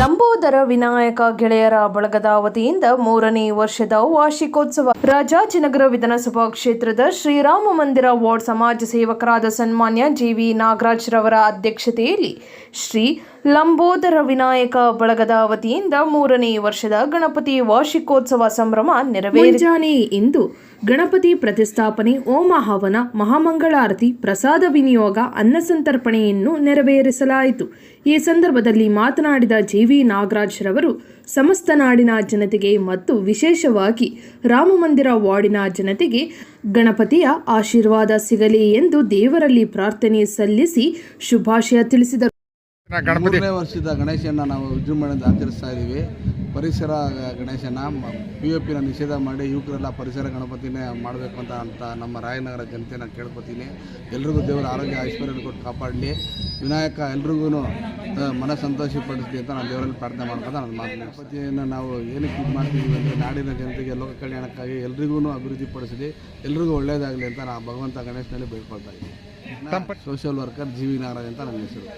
lampu. Vinayaka ಗೆಳೆಯರ ಬಳಗದ ವತಿಯಿಂದ ಮೂರನೇ ವರ್ಷದ ವಾರ್ಷಿಕೋತ್ಸವ. ರಾಜಾಜಿನಗರ ವಿಧಾನಸಭಾ ಕ್ಷೇತ್ರದ ಶ್ರೀರಾಮ ಮಂದಿರ ವಾರ್ಡ್ ಸಮಾಜ ಸೇವಕರಾದ ಸನ್ಮಾನ್ಯ ಜಿವಿ ನಾಗರಾಜ್ ರವರ ಅಧ್ಯಕ್ಷತೆಯಲ್ಲಿ ಶ್ರೀ ಲಂಬೋದರ ವಿನಾಯಕ ಬಳಗದ ವತಿಯಿಂದ ಮೂರನೇ ವರ್ಷದ ಗಣಪತಿ ವಾರ್ಷಿಕೋತ್ಸವ ಸಂಭ್ರಮ ನೆರವೇರಿಜಾನೆ ಇಂದು ಗಣಪತಿ ಪ್ರತಿಷ್ಠಾಪನೆ, ಹೋಮ ಹವನ, ಮಹಾಮಂಗಳಾರತಿ, ಪ್ರಸಾದ ವಿನಿಯೋಗ ಅನ್ನಸಂತರ್ಪಣೆಯನ್ನು ನೆರವೇರಿಸಲಾಯಿತು. ಈ ಸಂದರ್ಭದಲ್ಲಿ ಮಾತನಾಡಿದ ಜಿ.ವಿ. ನಾಗರಾಜ್ ರವರು ಸಮಸ್ತ ನಾಡಿನ ಜನತೆಗೆ ಮತ್ತು ವಿಶೇಷವಾಗಿ ರಾಮಮಂದಿರ ವಾರ್ಡಿನ ಜನತೆಗೆ ಗಣಪತಿಯ ಆಶೀರ್ವಾದ ಸಿಗಲಿ ಎಂದು ದೇವರಲ್ಲಿ ಪ್ರಾರ್ಥನೆ ಸಲ್ಲಿಸಿ ಶುಭಾಶಯ ತಿಳಿಸಿದರು. ವರ್ಷದ ಗಣೇಶನ ನಾವು ವಿಜೃಂಭಣೆಯಿಂದ ಆಚರಿಸ್ತಾ ಇದ್ದೀವಿ ಪರಿಸರ ಗಣೇಶನ ಪಿ ಒ ಪಿನ ನಿಷೇಧ ಮಾಡಿ ಯುವಕರೆಲ್ಲ ಪರಿಸರ ಗಣಪತಿನೇ ಮಾಡಬೇಕು ಅಂತ ಅಂತ ನಮ್ಮ ರಾಯನಗರ ಜನತೆನ ಕೇಳ್ಕೊತೀನಿ. ಎಲ್ರಿಗೂ ದೇವರ ಆರೋಗ್ಯ ಐಶ್ವರ್ಯ ಕೊಟ್ಟು ಕಾಪಾಡಲಿ. ವಿನಾಯಕ ಎಲ್ರಿಗೂ ಮನ ಸಂತೋಷ ಪಡಿಸ್ತೀವಿ ಅಂತ ನಾನು ದೇವರಲ್ಲಿ ಪ್ರಾರ್ಥನೆ ಮಾಡ್ಕೊಂಡು ನಾನು ಮಾತು ಗಣಪತಿಯನ್ನು ನಾವು ಏನಕ್ಕೆ ಇದು ಮಾಡ್ತಿದ್ದೀವಿ ಅಂದರೆ ನಾಡಿನ ಜನತೆಗೆ ಲೋಕ ಕಲ್ಯಾಣಕ್ಕಾಗಿ ಎಲ್ರಿಗೂ ಅಭಿವೃದ್ಧಿಪಡಿಸಲಿ. ಎಲ್ರಿಗೂ ಒಳ್ಳೆಯದಾಗಲಿ ಅಂತ ನಾನು ಭಗವಂತ ಗಣೇಶನಲ್ಲಿ ಬೇಡ್ಕೊಳ್ತಾ ಇದ್ದೀನಿ. Social worker Jeevi V Nagaraj ಅಂತ ನನ್ನ ಹೆಸರು.